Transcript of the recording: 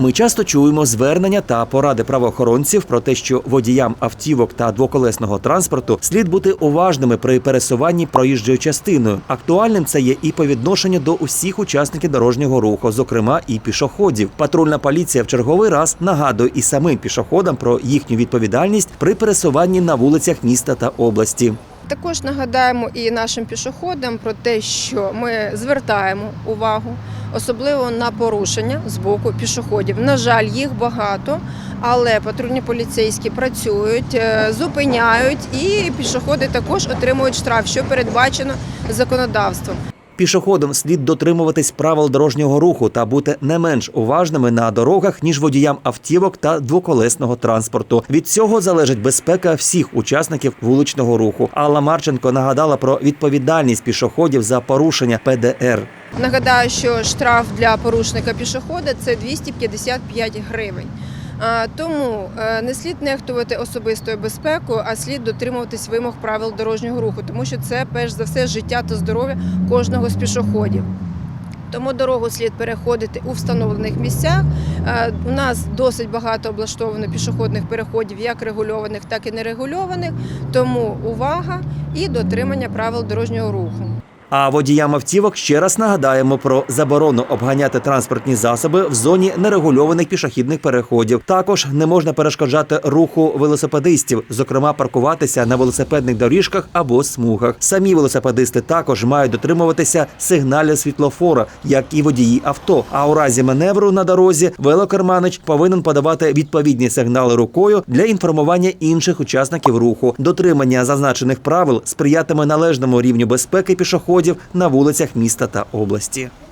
Ми часто чуємо звернення та поради правоохоронців про те, що водіям автівок та двоколесного транспорту слід бути уважними при пересуванні проїжджою частиною. Актуальним це є і по відношенню до усіх учасників дорожнього руху, зокрема і пішоходів. Патрульна поліція в черговий раз нагадує і самим пішоходам про їхню відповідальність при пересуванні на вулицях міста та області. Також нагадаємо і нашим пішоходам про те, що ми звертаємо увагу, особливо на порушення з боку пішоходів. На жаль, їх багато, але патрульні поліцейські працюють, е, зупиняють, і пішоходи також отримують штраф, що передбачено законодавством. Пішоходам слід дотримуватись правил дорожнього руху та бути не менш уважними на дорогах ніж водіям автівок та двоколесного транспорту. Від цього залежить безпека всіх учасників вуличного руху. Алла Марченко нагадала про відповідальність пішоходів за порушення ПДР. Нагадаю, що штраф для порушника пішохода це 255 гривень. Тому е, не слід нехтувати особистою безпекою, а слід дотримуватись вимог правил дорожнього руху, тому що це перш за все життя та здоров'я кожного з пішоходів. Тому дорогу слід переходити у встановлених місцях. Е, У нас досить багато облаштовано пішохідних переходів, як регульованих, так і нерегульованих. Тому увага і дотримання правил дорожнього руху. А водіям автівок ще раз нагадаємо про заборону обганяти транспортні засоби в зоні нерегульованих пішохідних переходів. Також не можна перешкоджати руху велосипедистів, зокрема паркуватися на велосипедних доріжках або смугах. Самі велосипедисти також мають дотримуватися сигналів світлофора, як і водії авто. А у разі маневру на дорозі велокерманич повинен подавати відповідні сигнали рукою для інформування інших учасників руху. Дотримання зазначених правил сприятиме належному рівню безпеки пішоходів на вулицях міста та області.